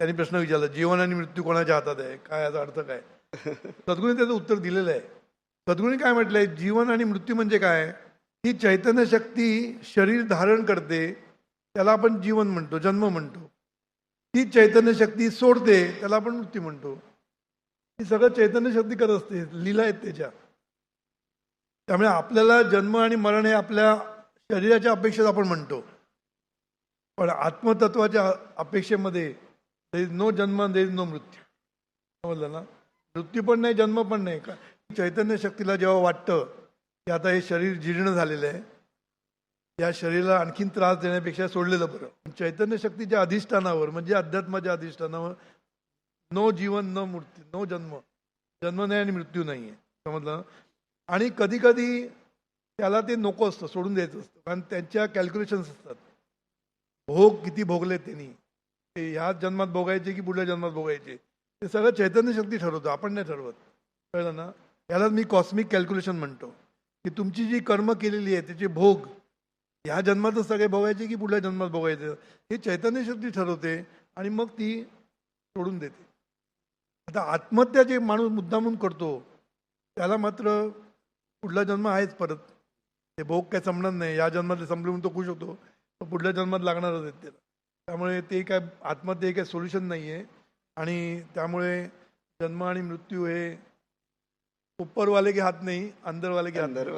त्यांनी प्रश्न विचारला जीवन आणि मृत्यू कोणाच्या हातात आहे? काय याचा अर्थ काय? सद्गुरूंनी त्याचं उत्तर दिलेलं आहे. सद्गुरूंनी काय म्हटलंय? जीवन आणि मृत्यू म्हणजे काय? ही चैतन्य शक्ती शरीर धारण करते त्याला आपण जीवन म्हणतो जन्म म्हणतो. ती चैतन्य शक्ती सोडते त्याला आपण मृत्यू म्हणतो. ही सगळं चैतन्य शक्ती करत असते लीला आहेत त्याच्या त्यामुळे आपल्याला जन्म आणि मरण हे आपल्या शरीराच्या अपेक्षेत आपण म्हणतो. पण आत्मतत्वाच्या अपेक्षेमध्ये देर इज नो जन्म देर इज नो मृत्यू समजलं ना मृत्यू पण नाही जन्म पण नाही. का चैतन्य शक्तीला जेव्हा वाटतं की आता हे शरीर जीर्ण झालेलं आहे या शरीराला आणखीन त्रास देण्यापेक्षा सोडलेलं बरं. चैतन्य शक्तीच्या अधिष्ठानावर म्हणजे अध्यात्माच्या अधिष्ठानावर नो जीवन न मृत्यू नो जन्म जन्म नाही आणि मृत्यू नाही आहे. समजलं आणि कधी कधी त्याला ते नको असतं सोडून द्यायचं असतं. कारण त्यांच्या कॅल्क्युलेशन्स असतात. भोग किती भोगले त्यांनी. ह्या जन्मात भोगायचे की पुढल्या जन्मात भोगायचे? ते सगळं चैतन्य शक्ती ठरवतो आपण नाही ठरवत. कळलं ना? यालाच मी कॉस्मिक कॅल्क्युलेशन म्हणतो. की तुमची जी कर्म केलेली आहे त्याचे भोग ह्या जन्मातच सगळे भोगायचे की पुढल्या जन्मात भोगायचं? हे चैतन्य शक्ती ठरवते आणि मग ती सोडून देते. आता आत्महत्या जे माणूस मुद्दामून करतो त्याला मात्र पुढला जन्म आहेच परत. ते भोग काय संपणार नाही. या जन्मात संपले तो खुश होतो. पुढल्या जन्मात लागणारच आहेत त्याला. त्यामुळे ते काय आत्महत्या काय सोल्युशन नाही आहे आणि त्यामुळे जन्म आणि मृत्यू हे उपरवाले के हात नाही अंदरवाले के अंदर